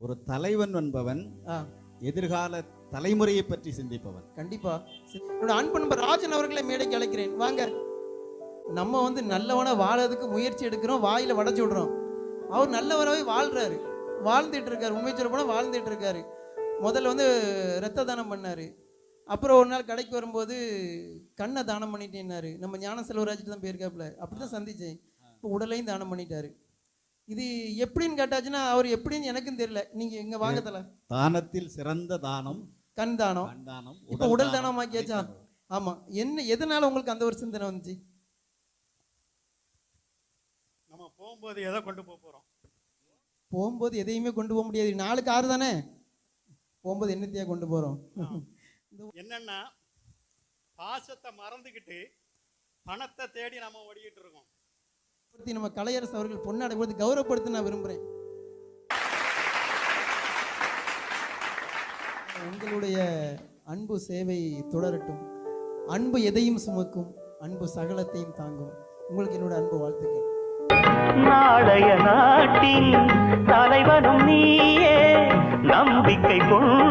ஒரு தலைவன் என்பவன் எதிர்கால தலைமுறையை பற்றி சிந்திப்பவன். கண்டிப்பா. என்னோட அன்பு நண்பர் ராஜன் அவர்களை மேடைக்கு அழைக்கிறேன். வாங்க. நம்ம வந்து நல்லவனா வாழறதுக்கு முயற்சி எடுக்கிறோம். வாயில வடைச்சு விடுறோம். அவர் நல்லவராகவே வாழ்றாரு. வாழ்ந்துட்டு இருக்காரு. உண்மை சொல்ல போனா வாழ்ந்துட்டு இருக்காரு. முதல்ல வந்து ரத்த தானம் பண்ணாரு. அப்புறம் ஒரு நாள் கடைக்கு வரும்போது கண்ணை தானம் பண்ணிட்டேன்னாரு. நம்ம ஞான செல்வராஜ் தான் போயிருக்காப்புல. அப்படிதான் சந்திச்சேன். இப்போ உடலையும் தானம் பண்ணிட்டாரு. இது எப்படின்னு கேட்டாச்சுன்னா அவர் எப்படின்னு எனக்கும் தெரியல. நீங்க இங்க வாங்க தல. தானத்தில் சிறந்த தானம் கண் தானம். கண் தானம் இப்போ உடல் தானமாக்கியாச்சா? ஆமா. என்ன எதனால உங்களுக்கு அந்த ஒரு சிந்தனை வந்துச்சு? நம்ம போகும்போது எதை கொண்டு போக போகிறோம் போகும்போது எதையுமே கொண்டு போக முடியாது. நாலு கார் தானே? போகும்போது என்னத்தையா கொண்டு போறோம்? என்னன்னா பாசத்தை மறந்துக்கிட்டு பணத்தை தேடி நம்ம ஓடிக்கிட்டு இருக்கோம். நம்ம கலையரசு அவர்கள் பொன்னாடை கொடுத்து கௌரவப்படுத்த நான் விரும்புகிறேன் உங்களுடைய அன்பு சேவை தொடரட்டும். அன்பு எதையும் சுமக்கும் அன்பு சகலத்தையும் தாங்கும். உங்களுக்கு என்னோட அன்பு வாழ்த்துக்கள். நாளைய நாட்டின் தலைவனும் நீயே நம்பிக்கை கொண்டு